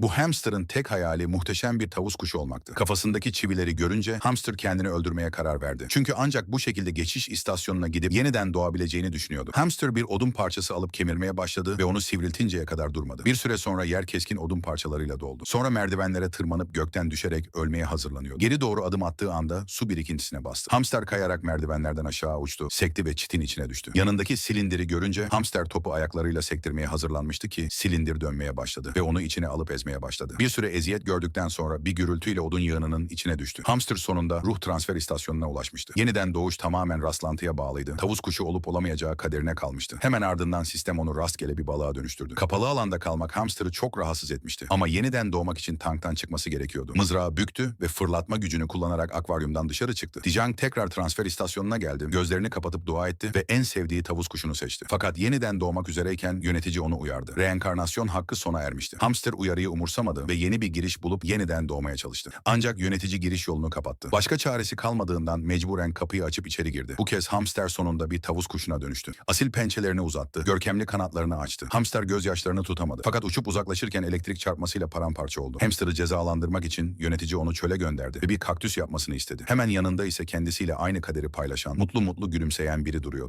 Bu hamsterın tek hayali muhteşem bir tavus kuşu olmaktı. Kafasındaki çivileri görünce hamster kendini öldürmeye karar verdi. Çünkü ancak bu şekilde geçiş istasyonuna gidip yeniden doğabileceğini düşünüyordu. Hamster bir odun parçası alıp kemirmeye başladı ve onu sivriltinceye kadar durmadı. Bir süre sonra yer keskin odun parçalarıyla doldu. Sonra merdivenlere tırmanıp gökten düşerek ölmeye hazırlanıyordu. Geri doğru adım attığı anda su birikintisine bastı. Hamster kayarak merdivenlerden aşağı uçtu, sekti ve çitin içine düştü. Yanındaki silindiri görünce hamster topu ayaklarıyla sektirmeye hazırlanmıştı ki silindir dönmeye başladı ve onu içine alıp ezmeye başladı. Bir süre eziyet gördükten sonra bir gürültüyle odun yığınının içine düştü. Hamster sonunda ruh transfer istasyonuna ulaşmıştı. Yeniden doğuş tamamen rastlantıya bağlıydı. Tavus kuşu olup olamayacağı kaderine kalmıştı. Hemen ardından sistem onu rastgele bir balığa dönüştürdü. Kapalı alanda kalmak hamsterı çok rahatsız etmişti. Ama yeniden doğmak için tanktan çıkması gerekiyordu. Mızrağı büktü ve fırlatma gücünü kullanarak akvaryumdan dışarı çıktı. Dijang tekrar transfer istasyonuna geldi. Gözlerini kapatıp dua etti ve en sevdiği tavus kuşunu seçti. Fakat yeniden doğmak üzereyken yönetici onu uyardı. Reenkarnasyon hakkı sona ermişti. Hamster uyarıyı umursamadı ve yeni bir giriş bulup yeniden doğmaya çalıştı. Ancak yönetici giriş yolunu kapattı. Başka çaresi kalmadığından mecburen kapıyı açıp içeri girdi. Bu kez hamster sonunda bir tavus kuşuna dönüştü. Asil pençelerini uzattı. Görkemli kanatlarını açtı. Hamster gözyaşlarını tutamadı. Fakat uçup uzaklaşırken elektrik çarpmasıyla paramparça oldu. Hamster'ı cezalandırmak için yönetici onu çöle gönderdi ve bir kaktüs yapmasını istedi. Hemen yanında ise kendisiyle aynı kaderi paylaşan, mutlu mutlu gülümseyen biri duruyordu.